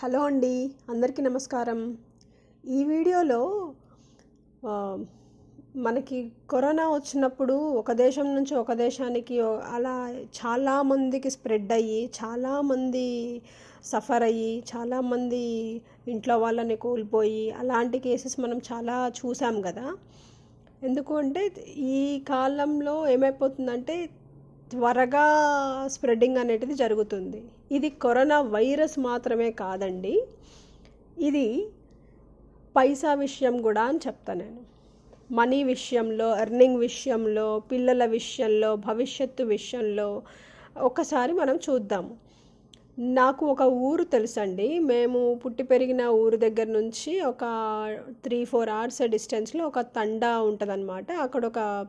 Hello అండి అందరికీ నమస్కారం. ఈ వీడియోలో మనకి కరోనా వచ్చినప్పుడు ఒక దేశం నుంచి ఒక దేశానికి అలా చాలామందికి స్ప్రెడ్ అయ్యి చాలామంది సఫర్ అయ్యి చాలామంది ఇంట్లో వాళ్ళని కోల్పోయి అలాంటి కేసెస్ మనం చాలా చూసాం కదా. ఎందుకు అంటే ఈ కాలంలో ఏమైపోతుందంటే త్వరగా స్ప్రెడ్డింగ్ అనేటిది జరుగుతుంది. ఇది కరోనా వైరస్ మాత్రమే కాదండి. ఇది పైసా విషయం కూడా అని చెప్తాను నేను. మనీ విషయంలో ఎర్నింగ్ విషయంలో పిల్లల విషయంలో భవిష్యత్తు విషయంలో ఒకసారి మనం చూద్దాము. నాకు ఒక ఊరు తెలుసండి. మేము పుట్టి పెరిగిన ఊరు దగ్గర నుంచి ఒక త్రీ ఫోర్ అవర్స్ డిస్టెన్స్లో ఒక తండా ఉంటుందన్నమాట. అక్కడ ఒక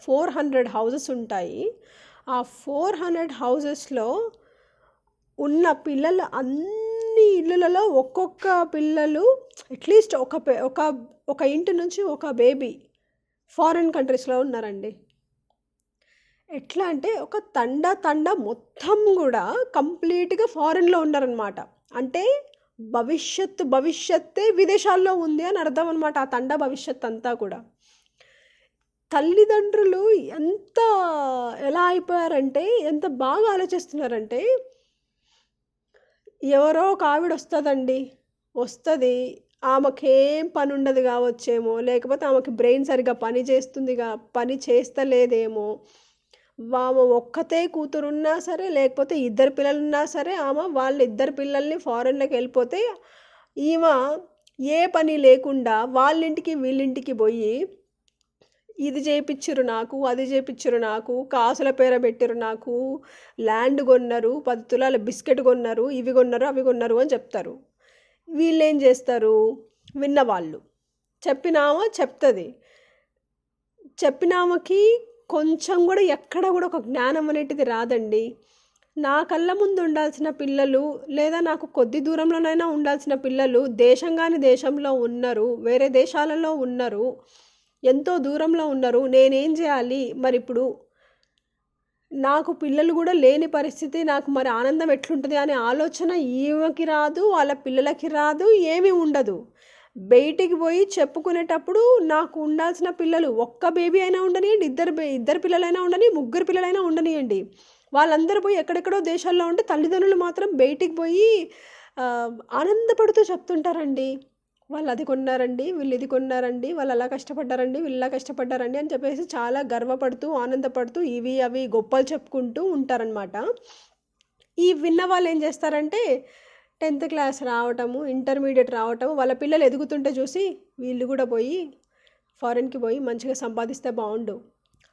ఫోర్ హండ్రెడ్ హౌజెస్ ఉంటాయి. ఆ ఫోర్ హండ్రెడ్ హౌజెస్లో ఉన్న పిల్లలు అన్ని ఇళ్ళలలో ఒక్కొక్క పిల్లలు అట్లీస్ట్ ఒక ఒక ఒక ఇంటి నుంచి ఒక బేబీ ఫారిన్ కంట్రీస్లో ఉన్నారండి. ఎట్లా అంటే ఒక తండ తండ మొత్తం కూడా కంప్లీట్గా ఫారిన్లో ఉన్నారనమాట అంటే భవిష్యత్తు భవిష్యత్తే విదేశాల్లో ఉంది అని అర్థం అనమాట ఆ తండ భవిష్యత్ అంతా కూడా. తల్లిదండ్రులు ఎంత ఎలా అయిపోయారంటే ఎంత బాగా ఆలోచిస్తున్నారంటే ఎవరో ఒక ఆవిడ వస్తుందండి. వస్తుంది. ఆమెకేం పని ఉండదు కావచ్చేమో. లేకపోతే ఆమెకి బ్రెయిన్ సరిగా పని చేస్తుందిగా పని చేస్తలేదేమో. ఆమె ఒక్కతే కూతురున్నా సరే లేకపోతే ఇద్దరు పిల్లలున్నా సరే ఆమె వాళ్ళ ఇద్దరు పిల్లల్ని ఫారెన్లోకి వెళ్ళిపోతే ఈమె ఏ పని లేకుండా వాళ్ళింటికి వీళ్ళింటికి పోయి ఇది చేయించరు నాకు అది చేయించరు నాకు కాసుల పేర పెట్టిరు నాకు ల్యాండ్ కొన్నారు పది తులాల బిస్కెట్ కొన్నారు ఇవి కొన్నారు అవి కొన్నారు అని చెప్తారు. వీళ్ళు ఏం చేస్తారు? విన్నవాళ్ళు. చెప్పినామా? చెప్తుంది. చెప్పినామకి కొంచెం కూడా ఎక్కడ కూడా ఒక జ్ఞానం అనేటిది రాదండి. నా కళ్ళ ముందు ఉండాల్సిన పిల్లలు లేదా నాకు కొద్ది దూరంలోనైనా ఉండాల్సిన పిల్లలు దేశంగాని దేశంలో ఉన్నారు వేరే దేశాలలో ఉన్నారు ఎంతో దూరంలో ఉన్నారు. నేనేం చేయాలి? మరి ఇప్పుడు నాకు పిల్లలు కూడా లేని పరిస్థితి. నాకు మరి ఆనందం ఎట్లుంటుంది అనే ఆలోచన ఈమెకి రాదు వాళ్ళ పిల్లలకి రాదు ఏమీ ఉండదు. బయటికి పోయి చెప్పుకునేటప్పుడు నాకు ఉండాల్సిన పిల్లలు ఒక్క బేబీ అయినా ఉండనియండి ఇద్దరు ఇద్దరు పిల్లలైనా ఉండని ముగ్గురు పిల్లలైనా ఉండనియండి. వాళ్ళందరూ పోయి ఎక్కడెక్కడో దేశాల్లో ఉంటే తల్లిదండ్రులు మాత్రం బయటికి పోయి ఆనందపడుతూ చెప్తుంటారండి. వాళ్ళు అది కొన్నారండి వీళ్ళు ఇది కొన్నారండి వాళ్ళు అలా కష్టపడ్డారండి వీళ్ళు ఇలా కష్టపడ్డారండి అని చెప్పేసి చాలా గర్వపడుతూ ఆనందపడుతూ ఇవి అవి గొప్పలు చెప్పుకుంటూ ఉంటారనమాట ఈ విన్న వాళ్ళు ఏం చేస్తారంటే టెన్త్ క్లాస్ రావటము ఇంటర్మీడియట్ రావటము వాళ్ళ పిల్లలు ఎదుగుతుంటే చూసి వీళ్ళు కూడా పోయి ఫారెన్కి పోయి మంచిగా సంపాదిస్తే బాగుండు.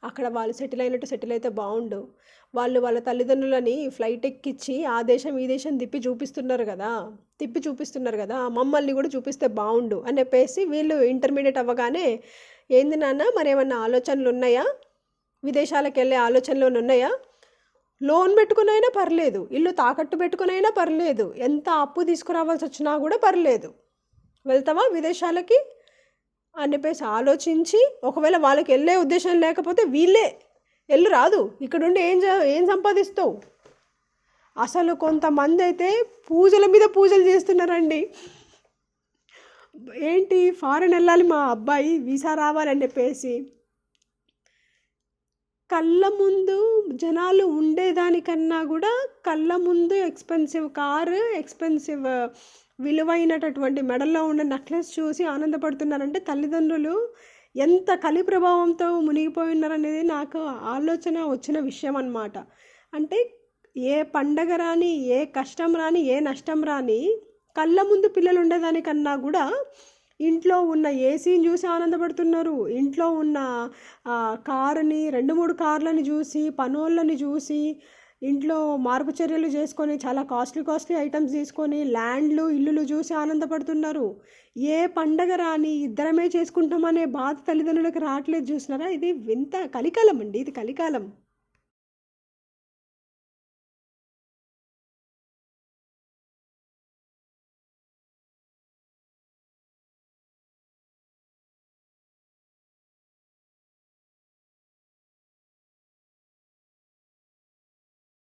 అక్కడ వాళ్ళు సెటిల్ అయినట్టు సెటిల్ అయితే బాగుండు. వాళ్ళు వాళ్ళ తల్లిదండ్రులని ఫ్లైట్ ఎక్కిచ్చి ఆ దేశం ఈ దేశం తిప్పి చూపిస్తున్నారు కదా. తిప్పి చూపిస్తున్నారు కదా. మమ్మల్ని కూడా చూపిస్తే బాగుండు అని చెప్పేసి వీళ్ళు ఇంటర్మీడియట్ అవ్వగానే ఏంది నాన్న మరి ఏమన్నా ఆలోచనలు ఉన్నాయా? విదేశాలకు వెళ్ళే ఆలోచనలు ఉన్నాయా? లోన్ పెట్టుకునైనా పర్లేదు ఇల్లు తాకట్టు పెట్టుకునైనా పర్లేదు ఎంత అప్పు తీసుకురావాల్సి వచ్చినా కూడా పర్లేదు. వెళ్తావా విదేశాలకి? అని చెప్పేసి ఆలోచించి ఒకవేళ వాళ్ళకి వెళ్ళే ఉద్దేశం లేకపోతే వీళ్ళే వెళ్ళు రాదు. ఇక్కడుండి ఏం చే- ఏం సంపాదిస్తావు? అసలు కొంతమంది అయితే పూజల మీద పూజలు చేస్తున్నారండి. ఏంటి ఫారెన్ వెళ్ళాలి మా అబ్బాయి వీసా రావాలని చెప్పేసి. కళ్ళ ముందు జనాలు ఉండేదానికన్నా కూడా కళ్ళ ముందు ఎక్స్పెన్సివ్ కారు ఎక్స్పెన్సివ్ విలువైనటువంటి మెడల్లో ఉన్న నెక్లెస్ చూసి ఆనందపడుతున్నారంటే తల్లిదండ్రులు ఎంత కలి ప్రభావంతో మునిగిపోయి ఉన్నారనేది నాకు ఆలోచన వచ్చిన విషయం అన్నమాట అంటే ఏ పండగ రాని ఏ కష్టం రాని ఏ నష్టం రాని కళ్ళ ముందు పిల్లలు ఉండేదానికన్నా కూడా ఇంట్లో ఉన్న ఏసీని చూసి ఆనందపడుతున్నారు. ఇంట్లో ఉన్న కారుని రెండు మూడు కార్లని చూసి పనోళ్ళని చూసి ఇంట్లో మార్పు చర్యలు చేసుకొని చాలా కాస్ట్లీ కాస్ట్లీ ఐటమ్స్ తీసుకొని ల్యాండ్లు ఇల్లులు చూసి ఆనందపడుతున్నారు. ఏ పండగ రాని ఇద్దరమే చేసుకుంటామనే బాధ తల్లిదండ్రులకు రావట్లేదు చూసినారా ఇది వింత కలికాలం అండి ఇది కలికాలం.